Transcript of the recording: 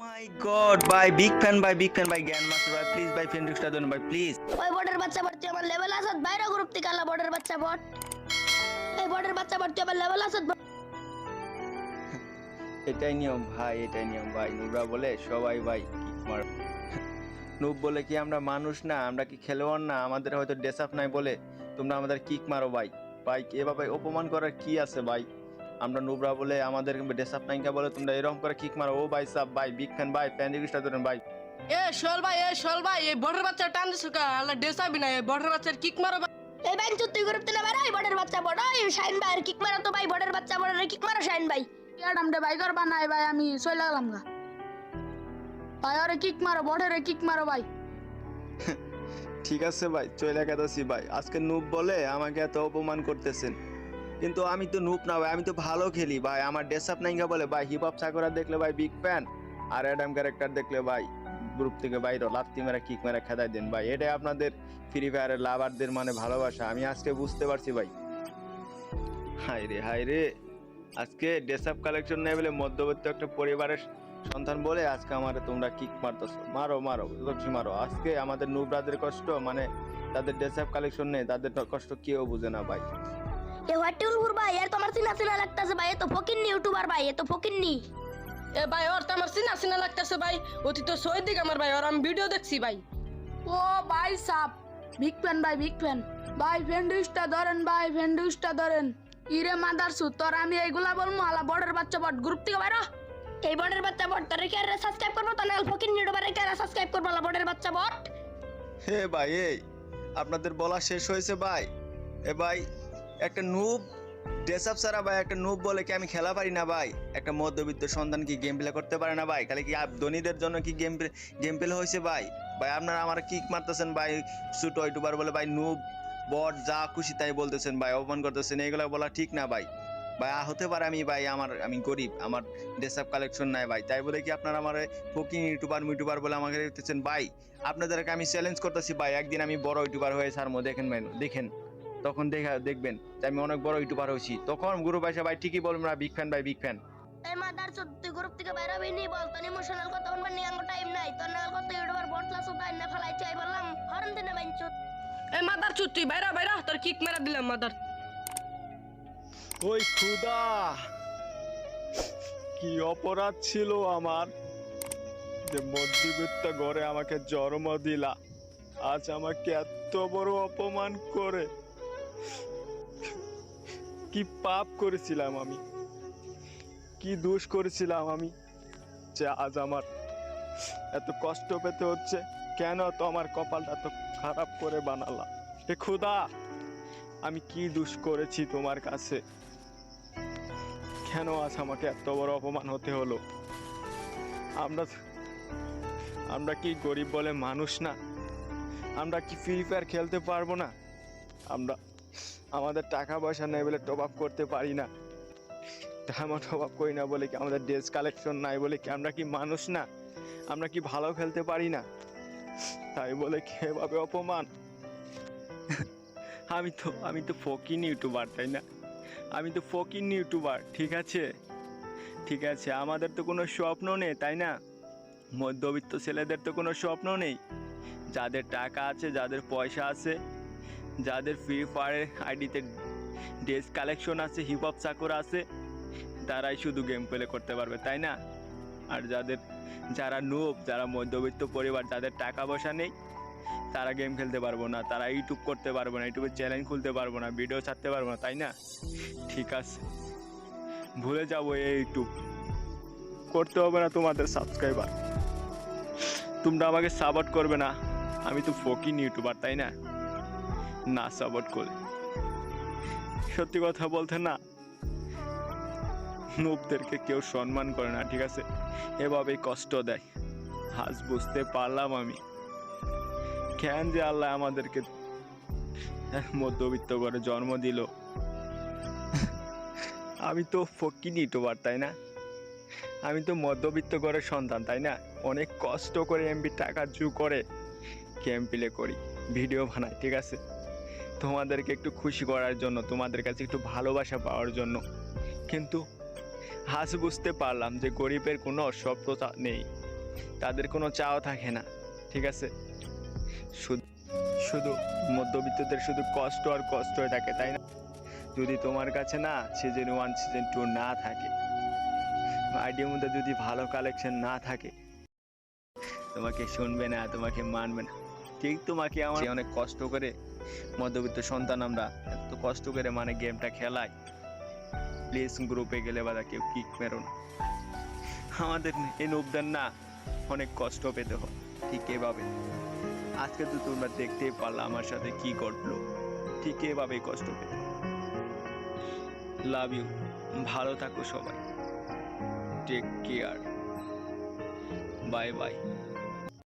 মাই god ভাই big fan ভাই big fan ভাই জ্ঞান মাস্টার ভাই প্লিজ ভাই ভাই প্লিজ ওই বটের বাচ্চা বট তুই আমার লেভেল বাইরে গ্রুপ থেকে আলা বটের বাচ্চা বট। এই বটের বাচ্চা বট তুই আমার লেভেল এটাই নিয়ম ভাই এটাই নিয়ম ভাই নুবরা বলে সবাই ভাই মার। নুব বলে কি আমরা মানুষ না আমরা কি খেলোয়াড় না আমাদের হয়তো ডেসাপ নাই বলে তোমরা আমাদের কিক মারো ভাই। ভাই এভাবে অপমান করার কি আছে ভাই? আমরা নুবরা বলে আমাদের ডেসাপ নাইকা বলে তোমরা এরকম করে কিক মারো। ও ভাই সাব ভাই বিগ ফ্যান ভাই রিকশা দেন ভাই। এ শোল ভাই এ শোল ভাই এই বড়ের বাচ্চা টান দিছো কা? আল্লাহ ডেসাবি না এই বড়ের বাচ্চার কিক মারো ভাই। এই বাইন তুই গ্রুপ থেকে বাইরে ওই বটের বাচ্চা বট ওই শাইন ভাই আর কিক মারো তো ভাই বটের বাচ্চা বটের কিক মারো শাইন ভাই। ম্যাডাম রে ভাই করবা নাই ভাই আমি সই লাগলাম গা। ভাই আরে কিক মারো বড়ে কিক মারো ভাই। ঠিক আছে ভাই চলে গেছি ভাই। আজকে নুব বলে আমাকে এত অপমান করতেছেন। কিন্তু আমি তো নুব না ভাই, আমি তো ভালো খেলি ভাই। আমার ডেসাপ নাইঙ্গা বলে, ভাই হিপ হপ সাকরা দেখলে ভাই বিগ ফ্যান আর অ্যাডাম ক্যারেক্টার দেখলে ভাই গ্রুপ থেকে বাইরে লাত্তি মেরা কিক মেরা খেদাই দেন ভাই। এটাই আপনাদের ফ্রি ফায়ারের লাভারদের মানে ভালোবাসা। আমি আজকে বুঝতে পারছি ভাই। হাই রে হাই রে। আজকে ডেসাপ কালেকশন নেই বলে মধ্যবর্তী একটা পরিবারের সন্তান বলে আজকে আমারে তোমরা কিক মারতেছো। মারো মারো গপসি মারো। আজকে আমাদের নুবরাদের কষ্ট মানে তাদের ডেসাপ কালেকশন নেই তাদের কষ্ট কেউ বুঝে না ভাই। এ হোয়াটিউল ফুর ভাই এর তোমার চিনা চিনা লাগতাছে ভাই এ তো ফকিন্নি ইউটিউবার ভাই এ তো ফকিন্নি। এ ভাই ওর তো আমার চিনা চিনা লাগতেছে ভাই অতি তো সই দিক আমার ভাই ওর আমি ভিডিও দেখছি ভাই। ও ভাই সাপ বিগ ফ্যান ভাই বিগ ফ্যান। ভাই ফ্রেন্ডুসটা ধরেন ভাই ফ্রেন্ডুসটা ধরেন। ইরে মাদার সু তোর আমি এইগুলা বলব আলা বড়ের বাচ্চা বট গ্রুপ থেকে বাইরো এই বটের বাচ্চা বট তোর কে সাবস্ক্রাইব করব? তো না ফকিন্নি ইউটিউবার কে সাবস্ক্রাইব করব আলা বটের বাচ্চা বট? হে ভাই এই আপনাদের বলা শেষ হয়েছে ভাই। এ ভাই একটা নুব ড্রেসআপ ছাড়া ভাই, একটা নুব বলে কি আমি খেলা পারি না ভাই? একটা মধ্যবিত্ত সন্তান কি গেম প্লে করতে পারে না ভাই? খালি কি ধনীদের জন্য কি গেম গেম প্লে হয়েছে ভাই? ভাই, আপনারা আমার কিক মারতেছেন ভাই ছোট ইউটিউবার বলে ভাই নুব বট যা খুশি তাই বলতেছেন ভাই, অপমান করতেছেন এগুলো বলা ঠিক না ভাই। ভাই হতে পারে আমি ভাই, আমার আমি গরিব, আমার ড্রেসআপ কালেকশন নাই ভাই। তাই বলে কি আপনারা আমার ফকিং ইউটিউবার ইউটিউবার বলে আমাকে দেখতেছেন ভাই, আপনাদেরকে আমি চ্যালেঞ্জ করতেছি ভাই, একদিন আমি বড় ইউটিউবার হয়ে সারমো দেখেন ভাই, দেখেন। তখন দেখা দেখবেন যে আমি অনেক বড় ইউটিউবার হয়েছি। তখন গুরু ভাই ভাই ঠিকই বলবেন না বিগ ফ্যান ভাই বিগ ফ্যান এই মাদার তুই গ্রুপ থেকে বাইরে হবি নি বল তোর ইমোশনাল কথা বলবার নি আঙ্গো টাইম নাই। তোর নাল কত ইউটিউবার বট লাসো তাই না ফেলাই চাই বললাম হরন দিনে বাইন চোদ। এ মাদার চুত তুই বাইরা বাইরা তোর কিক মেরা দিলাম মাদার। ওই খুদা কি অপরাধ ছিল আমার যে মধ্যবিত্ত ঘরে আমাকে জন্ম দিলা। আজ আমাকে এত বড় অপমান করে। কি পাপ করেছিলাম আমি? কি দোষ করেছিলাম আমি যে আজ আমার এত কষ্ট পেতে হচ্ছে? কেন তো আমার কপালটা তো খারাপ করে বানালা হে খুদা, আমি কি দোষ করেছি তোমার কাছে? কেন আজ আমাকে এত বড় অপমান হতে হলো? আমরা আমরা কি গরিব বলে মানুষ না? আমরা কি ফ্রি ফায়ার খেলতে পারব না? আমরা আমাদের টাকা পয়সা নেই বলে টপ আপ করতে পারি না। তেমন টপ আপ করি না বলে কি আমাদের ড্রেস কালেকশন নাই বলে কি আমরা কি মানুষ না? আমরা কি ভালো খেলতে পারি না? তাই বলে কি এভাবে অপমান? আমি তো আমি তো ফকিন ইউটিউবার তাই না? আমি তো ফকিন ইউটিউবার ঠিক আছে? ঠিক আছে, আমাদের তো কোনো স্বপ্ন নেই, তাই না? মধ্যবিত্ত ছেলেদের তো কোনো স্বপ্ন নেই। যাদের টাকা আছে, যাদের পয়সা আছে যাদের ফ্রি ফায়ারের আইডিতে ড্রেস কালেকশন আছে হিপ হপ চাকর আছে, তারাই শুধু গেম প্লে করতে পারবে, তাই না? আর যাদের, যারা নোব যারা মধ্যবিত্ত পরিবার, যাদের টাকা পয়সা নেই, তারা গেম খেলতে পারব না, তারা ইউটিউব করতে পারব না ইউটিউবে চ্যানেল খুলতে পারব না ভিডিও ছাড়তে পারব না, তাই না? ঠিক আছে। ভুলে যাব এই ইউটিউব করতে হবে না তোমাদের সাবস্ক্রাইবার তোমরা আমাকে সাপোর্ট করবে না। আমি তো ফকিন ইউটিউবার তাই না? না সাপোর্ট করে। সত্যি কথা বলতে না নুবদেরকে কেউ সম্মান করে না, ঠিক আছে? এভাবেই কষ্ট দেয়। আজ বুঝতে পারলাম আমি। কেন যে আল্লাহ আমাদেরকে মধ্যবিত্ত করে জন্ম দিল। আমি তো ফকিন ইউটিউবার তাই না? আমি তো মধ্যবিত্ত ঘরের সন্তান, তাই না? অনেক কষ্ট করে এমবি টাকা জু করে গেম প্লে করি, ভিডিও বানাই, ঠিক আছে? তোমাদেরকে একটু খুশি করার জন্য, তোমাদের কাছে একটু ভালোবাসা পাওয়ার জন্য। কিন্তু হাস বুঝতে পারলাম যে গরিবের কোনো সভ্যতা নেই। তাদের কোনো চাও থাকে না, ঠিক আছে? শুধু শুধু মধ্যবিত্তদের শুধু কষ্ট আর কষ্ট থাকে, তাই না? যদি তোমার কাছে না সিজন ওয়ান সিজন টু না থাকে আইডিয়ার মধ্যে যদি ভালো কালেকশন না থাকে, তোমাকে শুনবে না, তোমাকে মানবে না। ঠিক তোমাকে আমার অনেক কষ্ট করে মধ্যবিত্ত সন্তান আমরা, এত কষ্ট করে মানে গেমটা খেলাই। প্লিজ গ্রুপে গেলে বা কেউ কিক মেরো না। আমাদের এই নোবদের না অনেক কষ্ট পেতে হয়, ঠিক এভাবে। আজকে তো তোমরা দেখতেই পারলা আমার সাথে কি ঘটলো, ঠিক এভাবেই কষ্ট পেতে লাভ ইউ ভালো থাকো সবাই। Take care bye bye